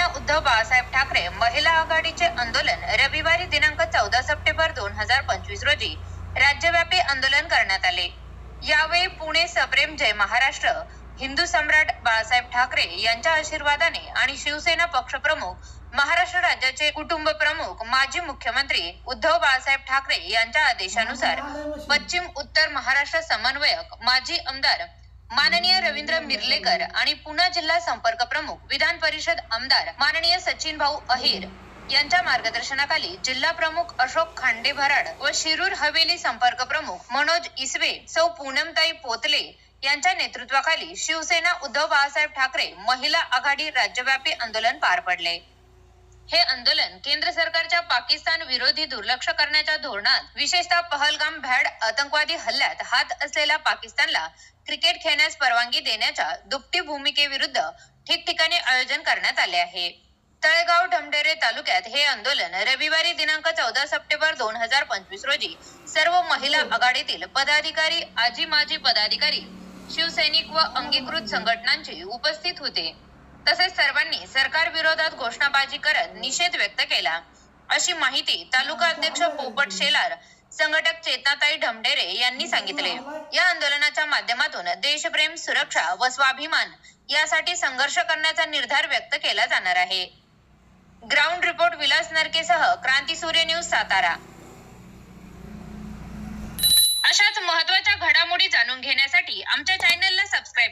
शिवसेना उद्धव बाळासाहेब ठाकरे महिला आघाडीचे आंदोलन रविवारी दिनांक चौदा सप्टेंबर दोन हजार पंचवीस रोजी राज्यव्यापी आंदोलन करण्यात आले. यावेळी पुणे सप्रेम जय महाराष्ट्र हिंदू सम्राट बाळासाहेब ठाकरे यांच्या आशीर्वादाने आणि शिवसेना पक्षप्रमुख महाराष्ट्र राज्याचे कुटुंब प्रमुख माजी मुख्यमंत्री उद्धव बाळासाहेब ठाकरे यांच्या आदेशानुसार पश्चिम उत्तर महाराष्ट्र समन्वयक माजी आमदार माननीय रवींद्र मिरलेकर आणि पुणे जिल्हा संपर्क प्रमुख विधान परिषद आमदार माननीय सचिन भाऊ अहिर यांच्या मार्गदर्शनाखाली जिल्हा प्रमुख अशोक खांडे भराड व शिरूर हवेली संपर्क प्रमुख मनोज इसवे सौ पूनमताई पोतले यांच्या नेतृत्वाखाली शिवसेना उद्धव बाळासाहेब ठाकरे महिला आघाडी राज्यव्यापी आंदोलन पार पडले. हे आंदोलन केंद्र सरकारच्या पाकिस्तान विरोधी दुर्लक्ष करण्याच्या धोरणात विशेषतः पहलगाम भॅड आतंकवादी हल्ल्यात हात असलेल्या पाकिस्तानला क्रिकेट खेळण्यास परवानगी देण्याच्या दुपटी भूमिकेविरुद्ध ठिकठिकाणी आयोजन करण्यात आले आहे. तळेगाव ढमढेरे तालुक्यात हे आंदोलन रविवारी दिनांक चौदा सप्टेंबर दोन हजार पंचवीस रोजी सर्व महिला आघाडीतील पदाधिकारी आजी माजी पदाधिकारी शिवसैनिक व अंगीकृत संघटनांचे उपस्थित होते. तसेच सर्वांनी सरकार विरोधात घोषणाबाजी करत निषेध व्यक्त केला. अशी माहिती तालुका अध्यक्ष पोपट शेलार संघटक चेतनाताई ढमढेरे यांनी सांगितले. या आंदोलनाच्या माध्यमातून देशप्रेम सुरक्षा व स्वाभिमान यासाठी संघर्ष करण्याचा निर्धार व्यक्त केला जाणार आहे. ग्राउंड रिपोर्ट विलास नरकेसह क्रांती सूर्य न्यूज सातारा. अशाच महत्त्वाच्या घडामोडी जाणून घेण्यासाठी आमच्या चॅनलला सबस्क्राईब